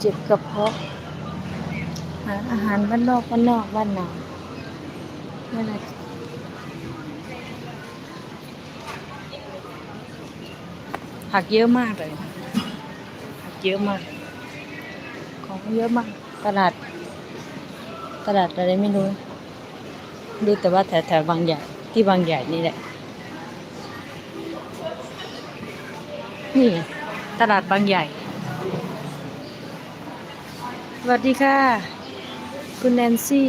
เจ็บกระเพาะหาอาหารบ้านนอกบ้านนอกบ้านนานั่นแหละผักเยอะมากเลยผักเยอะมาก ของเยอะมาก ตลาด ตลาดอะไรไม่รู้ รู้แต่ว่าแถวแถวๆบางใหญ่ที่บางใหญ่นี่แหละ นี่ ตลาดบางใหญ่ สวัสดีค่ะ คุณแนนซี่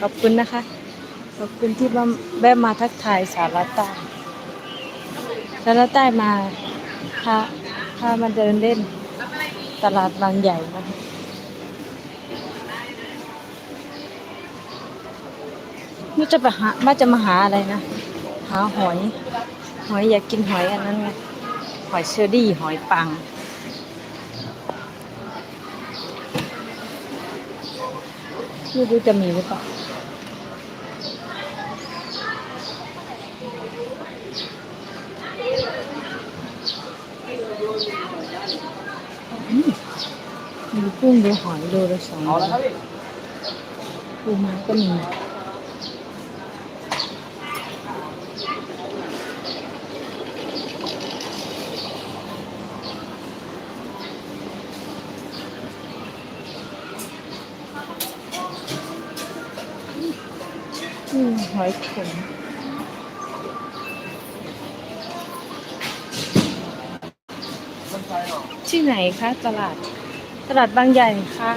ขอบคุณนะคะ ขอบคุณที่แวะมาทักทายสาระใต้สาระใต้มาพาพามาเดินเล่น ตลาดบางใหญ่นะคะม่จะไปหาว่าจะมาหาอะไรนะ หาหอย หอยอยากกินหอยอันนั้นไงหอยเชอรี่หอยปัง ไม่รู้จะมีหรือเปล่าอืมมีกุ้งดูหอยโลละสองร้อยปูม้าก็มี อืมหอยขมที่ไหนคะ ตลาด ตลาดบางใหญ่ค่ะ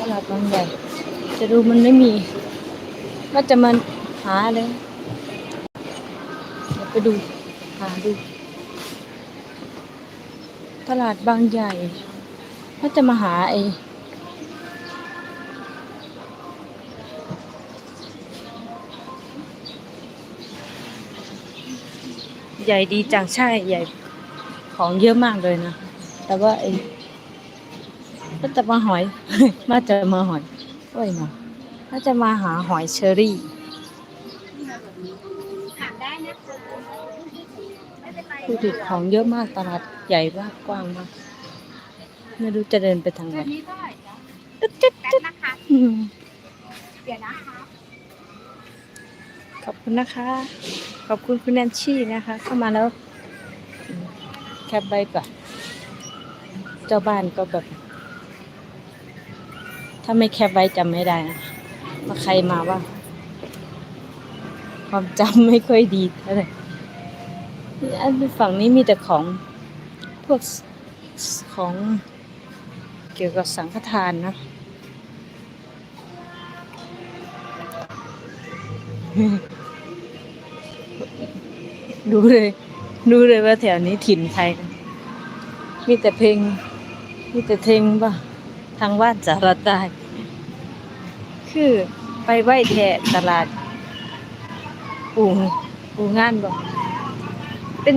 ตลาดบางใหญ่ จะดูมันไม่มีว่าจะมาหาเลยเดี๋ยวไปดูหาดู ตลาดบางใหญ่ว่าจะมาหาไอ้ ใหญ่ดีจังใช่ใหญ่ของเยอะมากเลยนะ แต่ว่าไอ้ก็จะมาหอย มาจะมาหอยโอ้ยมาถ้าจะมาหาหอยเชอรี่ผู้ดิของเยอะมากตลาดใหญ่มากกว้างมากไม่รู้จะเดินไปทางไหนตึ๊ดตึ๊ดตึ๊ดอืมเดี๋ยวนะคะ ขอบคุณนะคะ ขอบคุณคุณแนนชี่นะคะ เข้ามาแล้ว แคปใบก่อนเจ้าบ้านก็แบบ ถ้าไม่แคปไว้จำไม่ได้นะว่าใครมาว่า ความจำไม่ค่อยดีเท่าไหร่อันฝั่งนี้มีแต่ของพวกของเกี่ยวกับสังฆทานนะ ดูเลย ดูเลยว่าแถวนี้ถิ่นใครนะมีแต่เพลง มีแต่เพลงป่ะทางว่านสารใต้คือไปไหว้แทะตลาด ปูปูงานบอกเป็น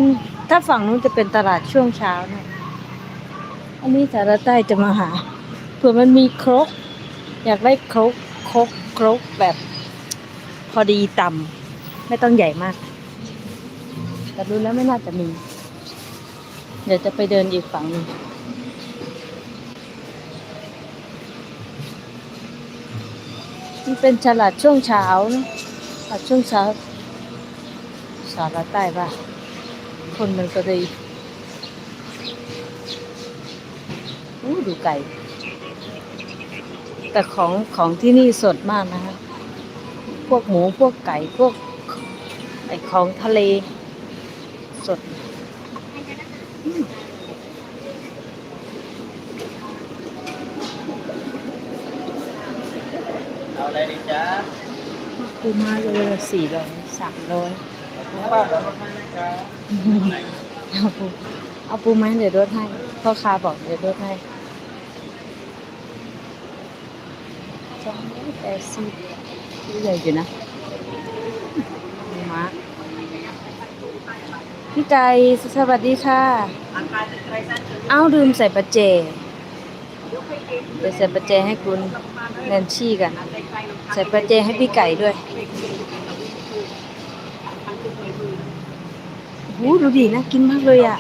ถ้าฝั่งนู้นจะเป็นตลาดช่วงเช้านะอันนี้สารใต้จะมาหาเผื่อมันมีครก อยากได้ครกครกครกแบบ พอดีต่ำไม่ต้องใหญ่มาก แต่ดูแล้วไม่น่าจะมี เดี๋ยวจะไปเดินอีกฝั่งนึงมันเป็นฉลาดช่วงเช้านะฉลาดช่วงเช้าสาระใต้ป่ะ คนมันก็เลยอู้ดูไก่ แต่ของของที่นี่สดมากนะคะ พวกหมูพวกไก่พวกไอของทะเล สดเอาอะไรดีจ๊ะปูมาเลยละสี่ร้อยสามร้อยถุงป้าเดี๋ยวรถให้นะครับเอาปูเอาปูไหมเดี๋ยวลดให้พ่อค้าบอกเดี๋ยวลดให้สองร้อยแปดสิบนี่ ใหญ่อยู่นะปูม้าพี่ไก่สวัสดีค่ะ เอาลืมใส่ประเจเดี๋ยวใส่ประเจให้คุณแนนชี่กัน ใส่ประเจให้พี่ไก่ด้วยหูดูดีนะกินมากเลยอะ